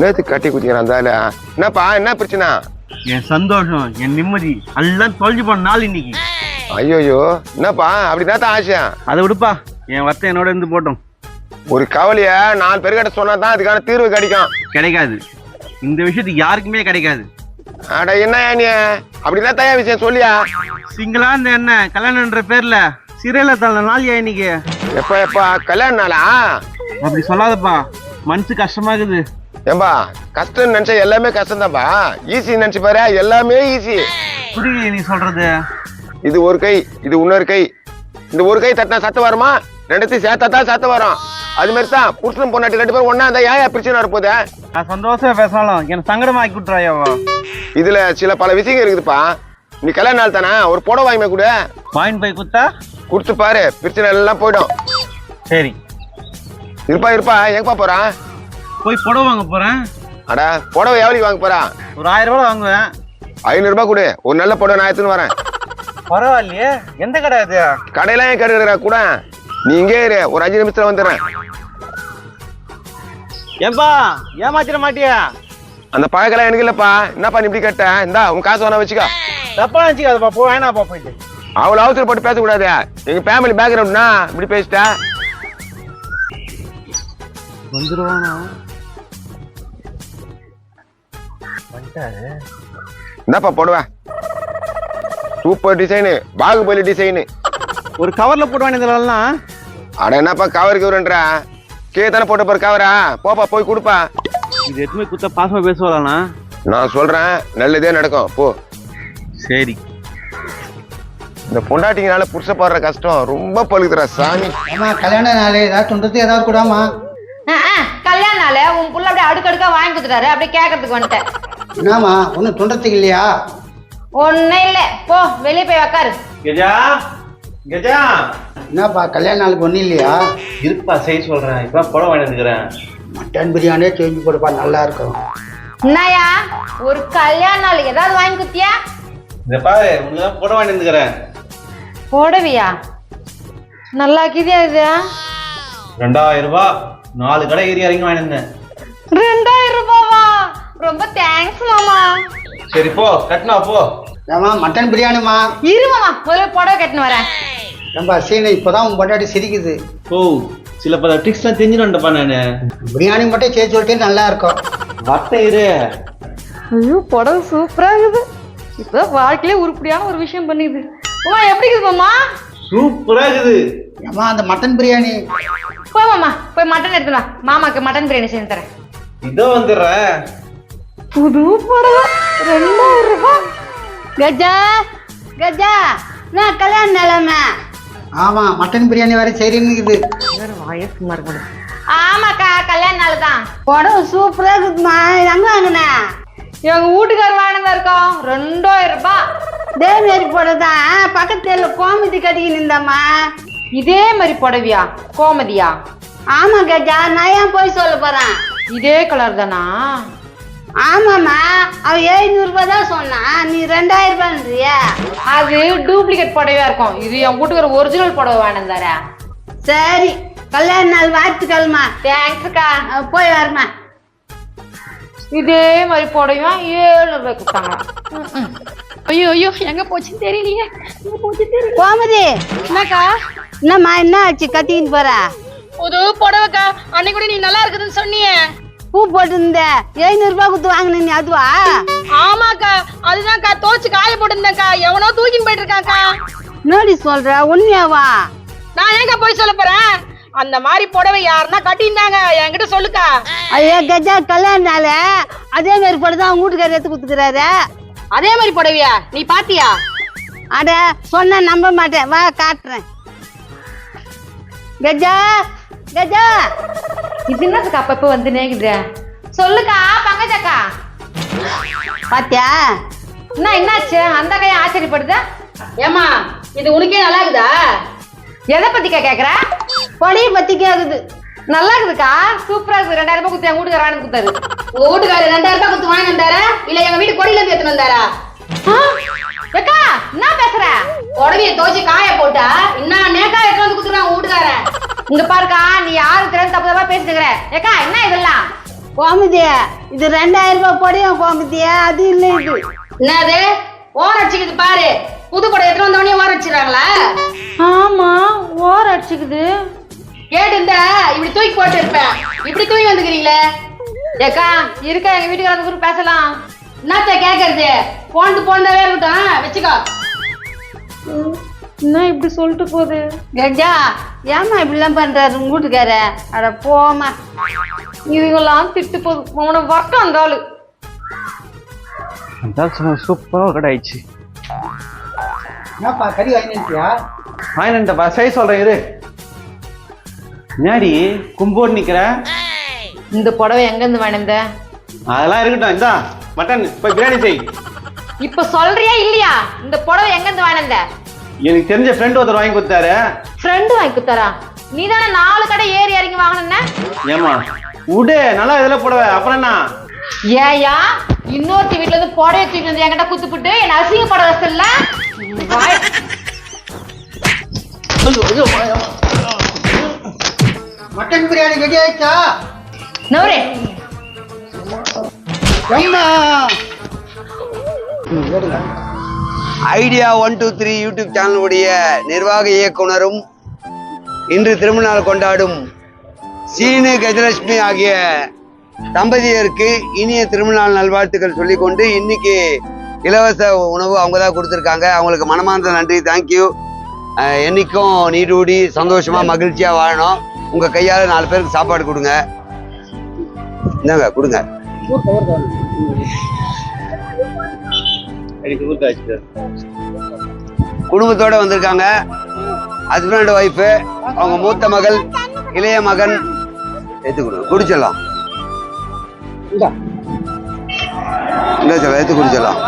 நேத்து கட்டி குதிக்கிறான் அந்த ஆளு. என்னப்பா என்ன பிரச்சனை? என் சந்தோஷம் என் நிம்மதி. எல்லாம் தொலைஞ்சு போன நாள் இன்னைக்கு. ஐயோயோ என்னப்பா அப்படின்னா தான் ஆசை? அதை விடுப்பா. என் வருத்தம் என்னோட இருந்து போட்டோம். ஒரு கவலைய நாலு பேர்கிட்ட சொன்னா தான் அதுக்கான தீர்வு கிடைக்கும். கிடைக்காது. இந்த விஷயத்துக்கு யாருக்குமே கிடைக்காது. அட என்ன நீ? அப்படின்னா தயா விஷயம் சொல்லியா? சிங்கிளா இந்த என்ன கல்யாணம்ன்ற பேர்ல சிறையில தள்ள நாள் இன்னைக்கு? எப்ப எப்ப கல்யாண நாளா? அப்படி சொல்லாதப்பா. மனசு கஷ்டமா இருக்குது ஏம்பா கஷ்டம் நினைச்சா எல்லாமே கஷ்டம் தான்ப்பா ஈஸி நினைச்சு பாரு எல்லாமே ஈஸி புரியல நீ சொல்றது. இது ஒரு கை இது இன்னொரு கை. இந்த ஒரு கை தட்டினா சத்தம் வருமா? ரெண்டுத்தையும் சேர்த்தா தான் சத்தம் வரும். அது மாதிரி தான் புருஷனும் பொண்டாட்டி ரெண்டு பேரும் ஒண்ணா இருந்தா ஏன் பிரச்சனை வரப்போகுது? நான் சந்தோஷமா பேசினாலும் எனக்கு சங்கடமா ஆக்கி விட்டுறாயாவா இதுல சில பல விஷயங்கள் இருக்குதுப்பா. நீ கல்யாண நாள் தானே ஒரு புடவை வாங்கி கொடு. வாயின் போய் குத்தா கொடுத்து பாரு பிரச்சனை எல்லாம் போயிடும். சரி. இருப்பா இருப்பா. எங்கப்பா போறான் போய் புடவை வாங்க போறேன். அடா புடவை எவ்வளவு வாங்க போறா? ஒரு ஆயிரம் ரூபாய் வாங்குவேன். ஐநூறு ரூபாய் கொடு. ஒரு நல்ல புடவை நான் எடுத்துன்னு வரேன். பரவாயில்லையே. எந்த கடை அது? கடையெல்லாம் ஏன் கருதுற கூட நீ இங்கே இரு. ஒரு அஞ்சு நிமிஷத்துல வந்துடுறேன். ஏன்பா ஏமாத்திர மாட்டியா? அந்த பழக்கெல்லாம் எனக்கு இல்லப்பா. என்னப்பா நீ இப்படி கேட்ட? இந்தா உன் காசு வேணா வச்சுக்கோ. தப்பா நினச்சிக்காதப்பா. போ வேணாப்பா போயிட்டு. அவ்வளவு அவசரப்பட்டு பேசக்கூடாது. எங்க ஃபேமிலி பேக்ரவுண்ட்னா இப்படி பேசிட்ட வந்துருவானா? இந்தாப்பா போடுவா. சூப்பர் டிசைனு பாகுபலி டிசைனு ஒரு கவர்ல போட்டு வாங்கிக்கலாம் அட என்னப்பா கவர் கவருன்ற கீழே தானே போட்ட போற கவரா போப்பா போய் கொடுப்பா. இது எதுவுமே குத்த பாசமா பேசுவாளாண்ணா நான் சொல்றேன் நல்லதே நடக்கும். போ. சரி. இந்த பொண்டாட்டிங்கனால புருஷ பாடுற கஷ்டம் ரொம்ப பழுகுதுடா சாமி. ஏமா கல்யாண நாள் ஏதாவது துண்டத்து ஏதாவது கூடாமா நாள் உன் புள்ள அப்படியே அடுக்கடுக்கா வாங்கி கொடுத்துட்டாரு. அப்படியே கேட்கறதுக்கு வந்துட்டேன். என்னம்மா ஒன்றும் துண்டத்துக்கு இல்லையா? ஒன்னும் இல்ல. போ வெளியே போய் உக்காரு. கஜா கஜா. என்னப்பா கல்யாண நாளுக்கு ஒன்றும் இல்லையா? இருப்பா செய்ய சொல்றேன். இப்ப புடவை வாங்கி வந்துக்கிறேன் மட்டன் பிரியாணியே செஞ்சு போடுப்பா நல்லா இருக்கும். என்னயா ஒரு கல்யாண நாள் ஏதாவது வாங்கி குத்தியா இந்த பாரு உனக்கு தான் புடவை வாங்கி வந்துக்கிறேன் போடவியா? நல்லா இருக்குதியா இது? ரெண்டாயிரம் ரூபாய். நாலு கடை ஏறி இறங்கி வாங்கி வந்தேன். ரெண்டாயிரம் ரூபாவா? ரொம்ப தேங்க்ஸ் மாமா. சரி போ கட்டினா போ. ஏமா மட்டன் பிரியாணிமா இரு மாமா முதல்ல புடவை கட்டின்னு வரேன். ஏன்பா சீனை இப்போதான் உன் பொண்டாட்டி சிரிக்குது. ஓ சில பல ட்ரிக்ஸ்லாம் தெரிஞ்சுட்டேன்ப்பா நானு. பிரியாணி மட்டும் சேர்த்து சொல்லிட்டு நல்லா இருக்கும். வட்ட இரு. ஐயோ புடவை சூப்பரா இருக்குது. இப்போ வாழ்க்கையிலே உருப்படியான ஒரு விஷயம் பண்ணிது உமா எப்படி இருக்குது மாமா? சூப்பரா இருக்குது. ஏமா அந்த மட்டன் பிரியாணி. போ மாமா போய் மட்டன் எடுத்துட்டு வா. மாமாக்கு மட்டன் பிரியாணி செஞ்சு தரேன். இதோ வந்துடுறேன் புது புடவை ரெண்டாயிரம் ரூபாய். கஜா கஜா நான் கல்யாண நிலைமை? ஆமா மட்டன் பிரியாணி வேற சரின்னுக்குது வயசுமா இருக்கணும் ஆமாக்கா கல்யாண நாள் தான். புடவை சூப்பரா இருக்குதுமா எங்க வாங்கின? எங்க வீட்டுக்காரர் வாங்கினதா இருக்கோம். ரெண்டாயிரம் ரூபாய். தேவேரி புடவை தான். பக்கத்துல கோமதி கட்டிக்கின்னு இருந்தாம்மா. இதே மாதிரி புடவையா? கோமதியா? ஆமா கஜா நான் ஏன் போய் சொல்ல போறேன்? இதே கலர் தானா? ஆமாம்மா அவன் எழுநூறு ரூபாய் தான் சொன்னான். நீ ரெண்டாயிரம் ரூபாய்ன்றிய அது டூப்ளிகேட் புடவையா இருக்கும். இது என் வீட்டுக்காரர் ஒரிஜினல் புடவை வாங்கினதாரா சரி கல்யாண நாள் வாழ்த்துக்கள்மா. தேங்க்ஸ்க்கா போய் வரமா இதே மாதிரி புடவையா ஏழு ரூபாய் கொடுத்தாங்க. ஐயோ ஐயோ எங்க போச்சுன்னு தெரியலையே எங்க போச்சு தெரியல கோமதி என்னக்கா என்னம்மா என்ன ஆச்சு கட்டிக்கின்னு போற புது புடவைக்கா அன்னைக்கு கூட நீ நல்லா இருக்குதுன்னு சொன்னியே பூ போட்டிருந்த எழுநூறு ரூபாய் கொடுத்து வாங்கின நீ அதுவா ஆமாக்கா அதுதான்க்கா தோச்சு காய போட்டிருந்தேன்க்கா எவனோ தூக்கின்னு போயிட்டு இருக்காக்கா என்னடி சொல்ற உண்மையாவா நான் ஏங்க போய் சொல்ல போறேன் அந்த மாதிரி புடவை யாருன்னா கட்டியிருந்தாங்க என்கிட்ட சொல்லுக்கா ஐயோ கஜா கல்யாண நாள் அதே மாதிரி போட்டு தான் அவங்க வீட்டுக்காரர் எடுத்து கொடுத்துக்கிறாரு அதே மாதிரி புடவையா? நீ பாத்தியா? அட சொன்னா நம்ப மாட்டேன். வா காட்டுறேன். கஜா கஜா. இது என்னதுக்கா அப்பப்ப வந்து நேக்குது சொல்லுக்கா பங்கஜக்கா. பாத்தியா? என்ன என்னாச்சு? அந்த கையை ஆச்சரியப்படுது? ஏமா இது உனக்கே நல்லா இருக்குதா எதை பத்திக்கா கேக்குற? பொடிய பத்தி கேக்குது நல்லா இருக்குதுக்கா சூப்பரா இருக்குது. ரெண்டாயிரம் ரூபாய் குத்து என் வீட்டுக்கார வாங்கி கொடுத்தாரு. உங்க வீட்டுக்காரர் ரெண்டாயிரம் ரூபாய் கொடுத்து இருக்கிற ஏக்கா என்ன இதெல்லாம்? கோமதி இது ரெண்டாயிரம் ரூபாய் புடவையும் கோமதி அது இல்லை இது. என்னது? ஓர அடிச்சுக்குது பாரு. புது படம் எடுத்து வந்தவனே ஓர அடிச்சிடறாங்களா ஆமா ஓர் அடிச்சுக்குது. கேட்டு இருந்தா இப்படி தூக்கி போட்டு இருப்பேன் இப்படி தூக்கி வந்துக்கிறீங்களே? ஏக்கா இருக்க எங்க வீட்டுக்காரங்க கூட பேசலாம். என்னத்த கேக்குறது? போன்து போனதாவே இருக்கட்டும் வச்சுக்கோ. என்ன இப்படி சொல்லிட்டு போகுது? கஜா ஏமா இப்படிலாம் பண்றாரு உங்க வீட்டுக்கார? அட போமா இதுங்கெல்லாம் திட்டு போகுது உன வட்டம் அந்த ஆளு. சூப்பராக கடாயிடுச்சு என்னப்பா கறி வாங்கிட்டியா வாங்கினேன்டப்பா சரி சொல்கிறேன் இரு. என்னடி கும்போடு நிற்கிற இந்த புடவை எங்க இருந்து வாங்கினந்த? அதெல்லாம் இருக்கட்டும் இந்தா மட்டன் போய் பிரியாணி செய். இப்ப சொல்றியா இல்லையா? இந்த புடவை எங்க இருந்து வாங்கினந்த? எனக்கு தெரிஞ்ச ஃப்ரெண்ட் ஒருத்தர் வாங்கி கொடுத்தாரு. ஃப்ரெண்டு வாங்கி குத்தாரா நீ தானே நாலு கடை ஏறி இறங்கி வாங்கின ஏமா விடு நல்லா இதில் போடுவ. அப்புறம் என்ன? ஏயா இன்னொருத்தி வீட்ல இருந்து புடவை தூக்கி வந்து என்கிட்ட குத்துப்புட்டு என்ன அசிங்கப்பட வசல்ல மட்டன் பிரியாணி ரெடி ஆயிடுச்சா? நவரே. எம்மா? Idea one two three YouTube சேனலுடைய நிர்வாக இயக்குனரும் இன்று திருமணநாள் கொண்டாடும் சீனு கஜலட்சுமி ஆகிய தம்பதியருக்கு இனிய திருமணநாள் நல்வாழ்த்துக்கள் சொல்லிக்கொண்டு இன்னைக்கு இலவச உணவு அவங்க தான் கொடுத்துருக்காங்க. அவங்களுக்கு மனமார்ந்த நன்றி. தேங்க்யூ என்னைக்கும் நீடூடி சந்தோஷமா மகிழ்ச்சியா வாழணும். உங்க கையால் நாலு பேருக்கு சாப்பாடு கொடுங்க. இந்தாங்க கொடுங்க. எனக்கு ஊருக்காச்சு குடும்பத்தோட வந்திருக்காங்க. ஹஸ்பண்ட் ஒய்ஃபு அவங்க மூத்த மகள் இளைய மகன். எடுத்து கொடுங்க குடிச்சிடலாம் இல்லை சார் எடுத்து குடிச்சிடலாம்.